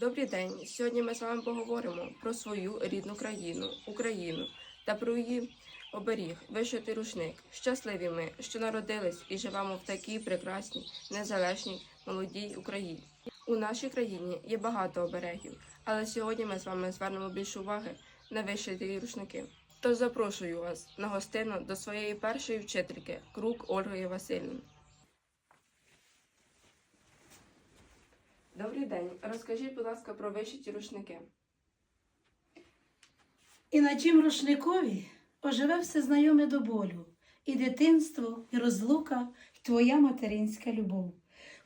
Добрий день. Сьогодні ми з вами поговоримо про свою рідну країну, Україну та про її оберіг, вишитий рушник. Щасливі ми, що народились і живемо в такій прекрасній, незалежній, молодій Україні. У нашій країні є багато оберегів, але сьогодні ми з вами звернемо більше уваги на вишиті рушники. Тож запрошую вас на гостину до своєї першої вчительки Крук Ольги Васильівни. Добрий день. Розкажіть, будь ласка, про вишиті рушники. І на тім рушникові оживе все знайоме до болю, і дитинство, і розлука, і твоя материнська любов.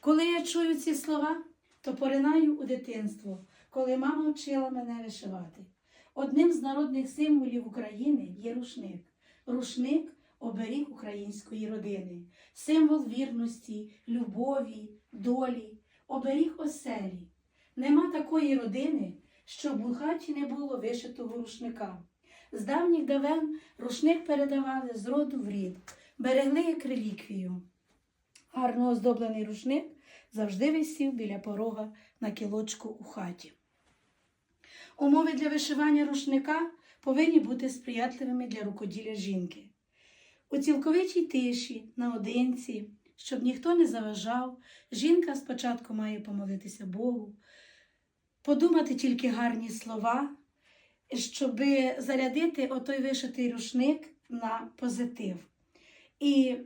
Коли я чую ці слова, то поринаю у дитинство, коли мама вчила мене вишивати. Одним з народних символів України є рушник. Рушник оберіг української родини, символ вірності, любові, долі, оберіг оселі. Нема такої родини, щоб у хаті не було вишитого рушника. З давніх давен рушник передавали з роду в рід, берегли як реліквію. Гарно оздоблений рушник завжди висів біля порога на кілочку у хаті. Умови для вишивання рушника повинні бути сприятливими для рукоділля жінки. У цілковитій тиші, наодинці, щоб ніхто не заважав, жінка спочатку має помолитися Богу, подумати тільки гарні слова, щоб зарядити отой вишитий рушник на позитив. І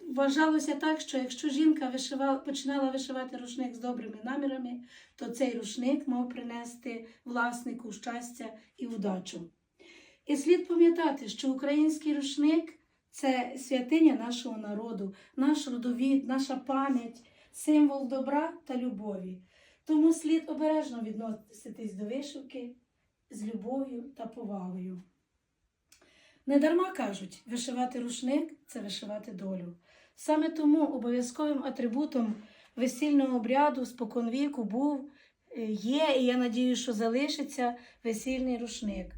вважалося так, що якщо жінка вишивала, починала вишивати рушник з добрими намірами, то цей рушник мав принести власнику щастя і удачу. І слід пам'ятати, що український рушник це святиня нашого народу, наш родовід, наша пам'ять, символ добра та любові. Тому слід обережно відноситись до вишивки з любов'ю та повагою. Недарма кажуть, вишивати рушник це вишивати долю. Саме тому обов'язковим атрибутом весільного обряду споконвіку був, е, є, і я надію, що залишиться весільний рушник.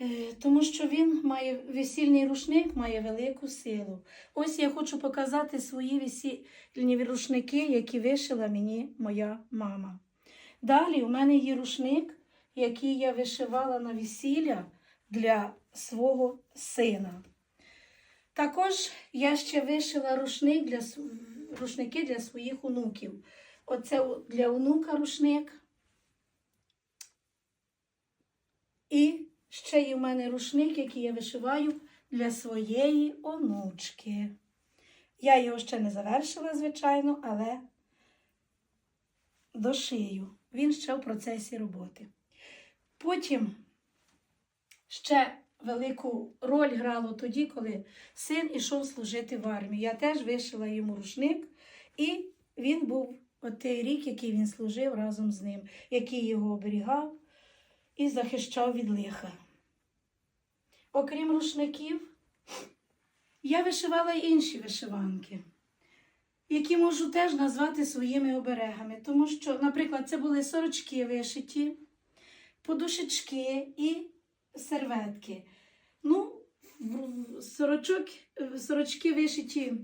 Е, Тому що він має весільний рушник має велику силу. Ось я хочу показати свої весільні рушники, які вишила мені моя мама. Далі у мене є рушник, який я вишивала на весілля для свого сина. Також я ще вишила рушник для, рушники для своїх онуків. Оце для онука рушник. І ще є в мене рушник, який я вишиваю для своєї онучки. Я його ще не завершила, звичайно, але дошию. Він ще в процесі роботи. Потім ще велику роль грало тоді, коли син ішов служити в армію. Я теж вишила йому рушник, і він був той рік, який він служив разом з ним, який його оберігав і захищав від лиха. Окрім рушників, я вишивала інші вишиванки, які можу теж назвати своїми оберегами, тому що, наприклад, це були сорочки вишиті, подушечки і серветки. Ну, сорочок, е, сорочки вишиті.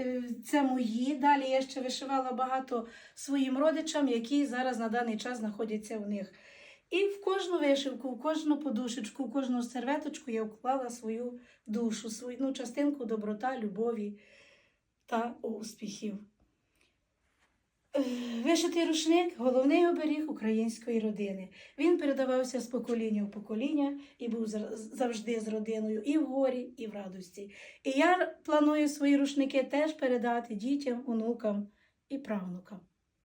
Е, Це мої. Далі я ще вишивала багато своїм родичам, які зараз на даний час знаходяться у них. І в кожну вишивку, в кожну подушечку, в кожну серветочку я вклала свою душу, свою ну, частинку доброта, любові та успіхів. Вишитий рушник головний оберіг української родини. Він передавався з покоління в покоління і був завжди з родиною і в горі, і в радості. І я планую свої рушники теж передати дітям, онукам і правнукам.